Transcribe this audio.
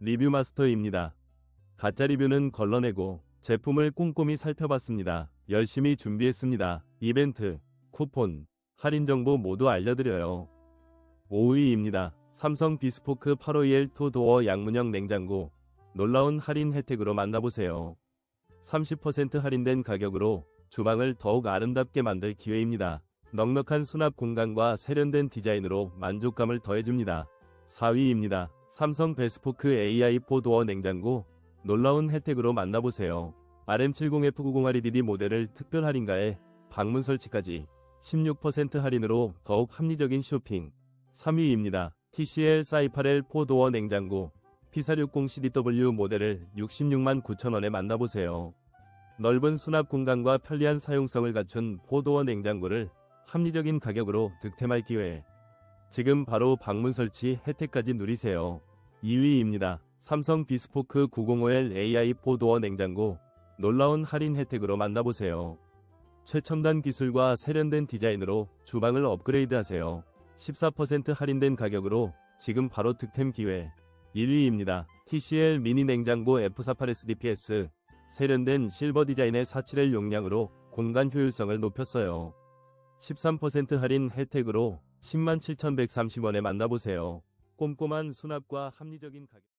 리뷰 마스터입니다. 가짜 리뷰는 걸러내고 제품을 꼼꼼히 살펴봤습니다. 열심히 준비했습니다. 이벤트, 쿠폰, 할인 정보 모두 알려드려요. 5위입니다. 삼성 비스포크 851 투도어 양문형 냉장고 놀라운 할인 혜택으로 만나보세요. 30% 할인된 가격으로 주방을 더욱 아름답게 만들 기회입니다. 넉넉한 수납 공간과 세련된 디자인으로 만족감을 더해줍니다. 4위입니다. 삼성 베스포크 AI4 도어 냉장고 놀라운 혜택으로 만나보세요. RM70F90REDD 모델을 특별 할인가에 방문 설치까지 16% 할인으로 더욱 합리적인 쇼핑. 3위입니다. TCL 사이파렐 4도어 냉장고 P460CDW 모델을 66만 9천원에 만나보세요. 넓은 수납 공간과 편리한 사용성을 갖춘 4도어 냉장고를 합리적인 가격으로 득템할 기회. 지금 바로 방문 설치 혜택까지 누리세요. 2위입니다. 삼성 비스포크 905L AI 4도어 냉장고 놀라운 할인 혜택으로 만나보세요. 최첨단 기술과 세련된 디자인으로 주방을 업그레이드하세요. 14% 할인된 가격으로 지금 바로 득템 기회. 1위입니다. TCL 미니 냉장고 F48SDPS 세련된 실버 디자인의 47L 용량으로 공간 효율성을 높였어요. 13% 할인 혜택으로 107,130원에 만나보세요. 꼼꼼한 수납과 합리적인 가격